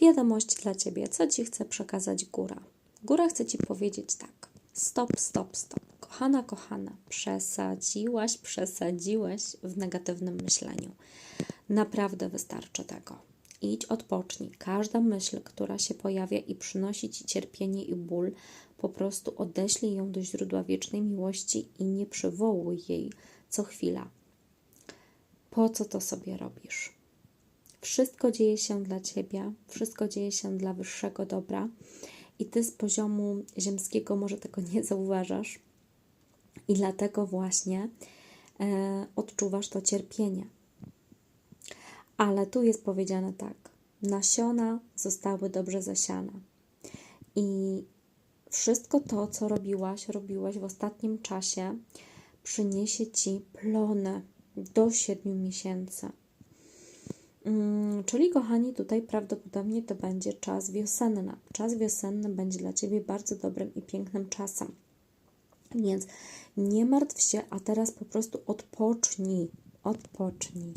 Wiadomość dla Ciebie, co Ci chce przekazać góra. Góra chce Ci powiedzieć tak. Stop, stop, stop. Kochana, kochana, przesadziłaś, przesadziłeś w negatywnym myśleniu. Naprawdę wystarczy tego. Idź, odpocznij. Każda myśl, która się pojawia i przynosi Ci cierpienie i ból, po prostu odeślij ją do źródła wiecznej miłości i nie przywołuj jej co chwila. Po co to sobie robisz? Wszystko dzieje się dla Ciebie, wszystko dzieje się dla wyższego dobra i Ty z poziomu ziemskiego może tego nie zauważasz i dlatego właśnie e, odczuwasz to cierpienie. Ale tu jest powiedziane tak: nasiona zostały dobrze zasiane. I wszystko to, co robiłaś, robiłaś w ostatnim czasie, przyniesie ci plony do siedmiu miesięcy. Mm, czyli, kochani, tutaj prawdopodobnie to będzie czas wiosenny. Czas wiosenny będzie dla Ciebie bardzo dobrym i pięknym czasem. Więc nie martw się, a teraz po prostu odpocznij. Odpocznij.